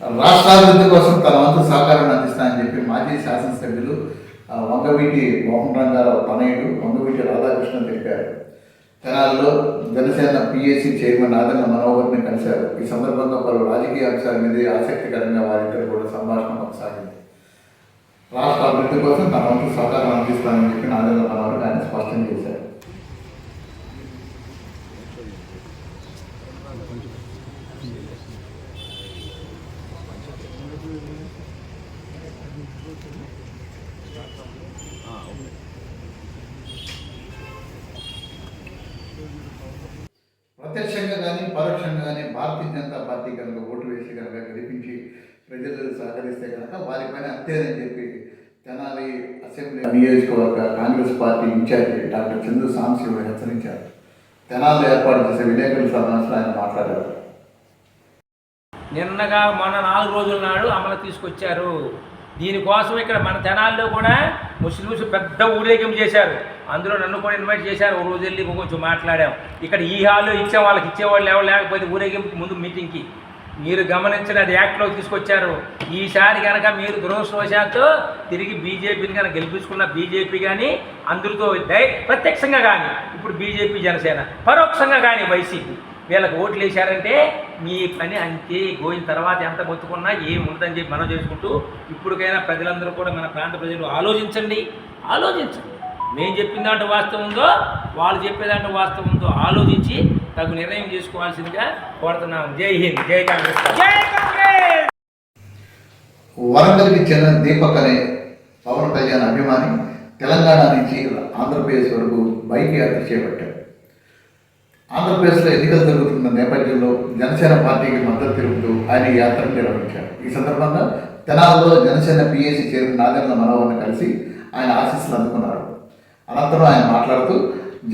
రాష్ట్రాభివృద్ధి కోసం తన వంతు సహకారాన్ని అందిస్తానని చెప్పి మాజీ శాసనసభ్యులు వంగవీటి మోహన్ రంగారావు తనయుడు వంగవీటి రాధాకృష్ణ తెలిపారు. తెనాలిలో జనసేన పిఎస్సి చైర్మన్ ఆదరణ మనోహర్ని కలిశారు. ఈ సందర్భంగా పలు రాజకీయ అంశాల మీద ఆసక్తికరంగా వారిద్దరు కూడా సంభాషణ కొనసాగింది. రాష్ట్ర అభివృద్ధి కోసం తన వంతు సహకారం అందిస్తానని చెప్పి నాదెల్ల మనోహర్ ఆయన స్పష్టం చేశారు. ప్రత్యక్షంగా కానీ పరోక్షంగా కానీ భారతీయ జనతా పార్టీ కనుక ఓటు వేసి కనుక గెలిపించి ప్రజలు సహకరిస్తే కనుక వారిపైన అంతేనని చెప్పి తెనాలి అసెంబ్లీ నియోజకవర్గ Congress party incharge doctor Chandra Samshiva హెచ్చరించారు. తెనాలి ఏర్పాటు చేసే విలేకరుల సమావేశంలో ఆయన మాట్లాడారు. నిన్నగా మొన్న నాలుగు రోజుల నాడు అమలు తీసుకొచ్చారు. దీనికోసం ఇక్కడ మన తెనాల్లో కూడా ముస్లిమ్స్ పెద్ద ఊరేగింపు చేశారు. అందులో నన్ను కూడా ఇన్వైట్ చేశారు. ఓ రోజు వెళ్ళి కొంచెం మాట్లాడాం. ఇక్కడ ఈ హాల్లో ఇచ్చే వాళ్ళకి ఇచ్చేవాళ్ళు ఎవరు లేకపోతే ఊరేగింపుకి ముందు మీటింగ్కి. మీరు గమనించిన అది యాక్ట్లోకి తీసుకొచ్చారు. ఈసారి కనుక మీరు దురదృష్టవశాత్తు తిరిగి బీజేపీని కనుక గెలిపించుకున్న బీజేపీ కానీ అందరితో ప్రత్యక్షంగా కానీ ఇప్పుడు బీజేపీ జనసేన పరోక్షంగా కానీ వైసీపీ. వీళ్ళకి ఓట్లు వేశారంటే మీ పని అంతే పోయిన తర్వాత ఎంత మొత్తుకున్నా ఏం ఉండదని చెప్పి మనం చేసుకుంటూ ఇప్పటికైనా ప్రజలందరూ కూడా మన ప్రాంత ప్రజలు ఆలోచించండి ఆలోచించండి. మేము చెప్పిన దాంట్లో వాస్తవం ఉందో వాళ్ళు చెప్పే దాంట్లో వాస్తవం ఉందో ఆలోచించి తగు నిర్ణయం చేసుకోవాల్సిందిగా కోరుతున్నాం. జై హింద్ జై కాంగ్రెస్ జై కాంగ్రెస్! వరంగల్కి చెందిన దీపక్ అనే పవన్ కళ్యాణ్ అభిమాని తెలంగాణ నుంచి ఆంధ్రప్రదేశ్ వరకు బైక్ యాత్ర చేపట్టారు. ఆంధ్రప్రదేశ్లో ఎన్నికలు జరుగుతున్న నేపథ్యంలో జనసేన పార్టీకి మద్దతు తెలుపుతూ ఆయన ఈ యాత్రను నిర్వహించారు. ఈ సందర్భంగా తెనాలలో జనసేన పిఎస్సి చైర్మన్ నాగర్ల మనోహర్ని కలిసి ఆయన ఆశీస్సులు అందుకున్నారు. అనంతరం ఆయన మాట్లాడుతూ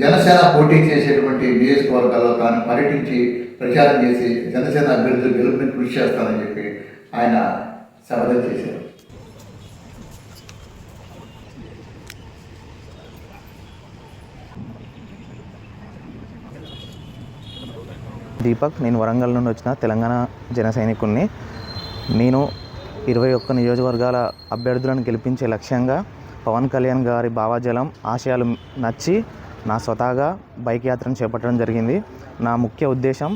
జనసేన పోటీ చేసేటువంటి నియోజకవర్గాల్లో తాను పర్యటించి ప్రచారం చేసి జనసేన అభ్యర్థులు గెలుపుని కృషి చేస్తానని చెప్పి ఆయన శపథం చేశారు. దీపక్ నేను వరంగల్ నుండి వచ్చిన తెలంగాణ జన సైనికుడిని నేను ఇరవై ఒక్క నియోజకవర్గాల అభ్యర్థులను గెలిపించే లక్ష్యంగా పవన్ కళ్యాణ్ గారి భావాజలం ఆశయాలు నచ్చి నా స్వతహాగా బైక్ యాత్రను చేపట్టడం జరిగింది. నా ముఖ్య ఉద్దేశం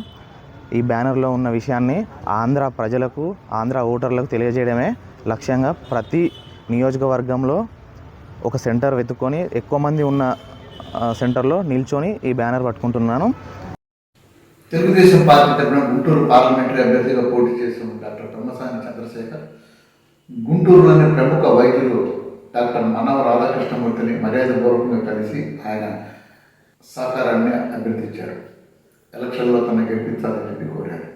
ఈ బ్యానర్లో ఉన్న విషయాన్ని ఆంధ్ర ప్రజలకు ఆంధ్ర ఓటర్లకు తెలియజేయడమే. లక్ష్యంగా ప్రతి నియోజకవర్గంలో ఒక సెంటర్ వెతుక్కొని ఎక్కువ మంది ఉన్న సెంటర్లో నిల్చొని ఈ బ్యానర్ పట్టుకుంటున్నాను. తెలుగుదేశం పార్టీ తరఫున గుంటూరు పార్లమెంటరీ అభ్యర్థిగా పోటీ చేస్తున్న డాక్టర్ బ్రహ్మసాని చంద్రశేఖర్ గుంటూరులోని ప్రముఖ వైద్యులు డాక్టర్ మనవ రాధాకృష్ణమూర్తిని మర్యాదపూర్వకంగా కలిసి ఆయన సహకారాన్ని అభ్యర్థించారు. ఎలక్షన్లో తన గెలిపించాలని చెప్పి కోరారు.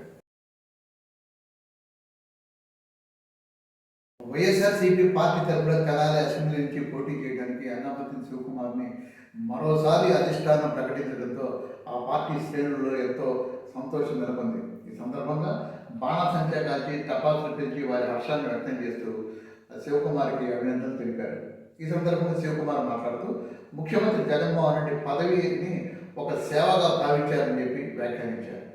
వైఎస్ఆర్సీపీ పార్టీ తరఫున తెనాలి అసెంబ్లీ నుంచి పోటీ చేయడానికి అన్నాపతి శివకుమార్ని మరోసారి అధిష్టానం ప్రకటించడంతో పార్టీ శ్రేణుల్లో ఎంతో సంతోషం నెలకొంది. ఈ సందర్భంగా బాణసంచా కాల్చి టపాసులు పెంచి వారి హర్షాన్ని వ్యక్తం చేస్తూ శివకుమార్కి అభినందనలు తెలిపారు. ఈ సందర్భంగా శివకుమార్ మాట్లాడుతూ ముఖ్యమంత్రి జగన్మోహన్ రెడ్డి పదవిని ఒక సేవగా భావించారని చెప్పి వ్యాఖ్యానించారు.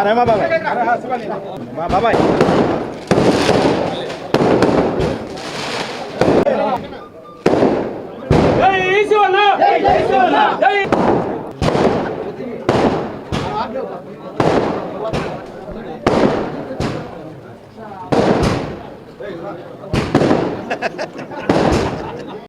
అరే మా బాబాయ్. మా బాబాయ్. Ha ha.